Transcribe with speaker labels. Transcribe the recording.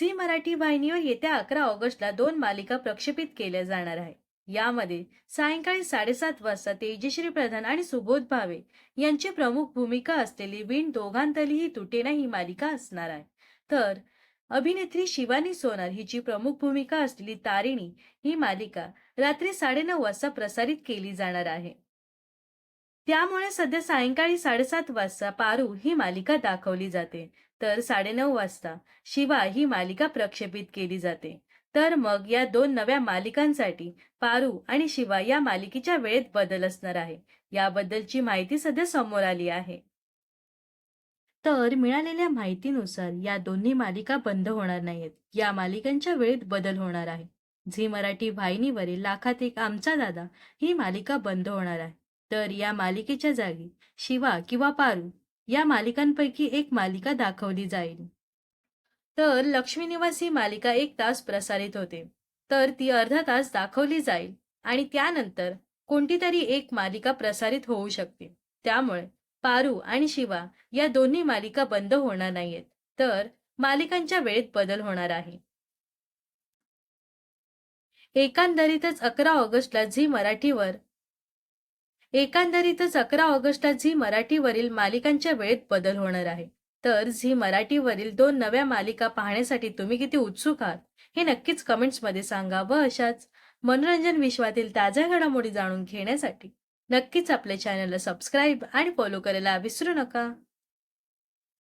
Speaker 1: Zee Marathi वाहिनीवर येत्या अकरा ऑगस्टला दोन मालिका प्रक्षेपित केल्या जाणार आहे यामध्ये सायंकाळी साडेसात वाजता तेजश्री प्रधान आणि सुबोध भावे यांची प्रमुख भूमिका असलेली विण दोघांतलीही तुटेना ही मालिका असणार आहे. तर अभिनेत्री शिवानी सोनार हिची प्रमुख भूमिका असलेली तारिणी ही मालिका रात्री साडेनऊ वाजता प्रसारित केली जाणार आहे. त्यामुळे सध्या सायंकाळी साडेसात वाजता पारू ही मालिका दाखवली जाते. तर साडेनऊ वाजता शिवा ही मालिका प्रक्षेपित केली जाते. तर मग या दोन नव्या मालिकांसाठी पारू आणि शिवा या मालिकेच्या वेळेत बदल असणार आहे. याबद्दलची माहिती सध्या समोर आली आहे. तर मिळालेल्या माहितीनुसार या दोन्ही मालिका बंद होणार नाहीत या मालिकांच्या वेळेत बदल होणार आहे. झी मराठी वाहिनीवरील लाखात एक आमचा दादा ही मालिका बंद होणार आहे. तर या मालिकेच्या जागी शिवा किंवा पारू या मालिकांपैकी एक मालिका दाखवली जाईल. तर लक्ष्मीनिवास ही मालिका एक तास प्रसारित होते. तर ती अर्धा तास दाखवली जाईल आणि त्यानंतर कोणती तरी एक मालिका प्रसारित होऊ शकते. त्यामुळे पारू आणि शिवा या दोन्ही मालिका बंद होणार नाहीयेत. तर मालिकांच्या वेळेत बदल होणार आहे. एकंदरीतच अकरा ऑगस्टला झी मराठीवर एकंदरीतच अकरा ऑगस्टला झी मराठीवरील मालिकांच्या वेळेत बदल होणार आहे. तर झी मराठीवरील दोन नव्या मालिका पाहण्यासाठी तुम्ही किती उत्सुक आहात हे नक्कीच कमेंट्समध्ये सांगा व अशाच मनोरंजन विश्वातील ताज्या घडामोडी जाणून घेण्यासाठी नक्कीच आपल्या चॅनलला सबस्क्राईब आणि फॉलो करायला विसरू नका.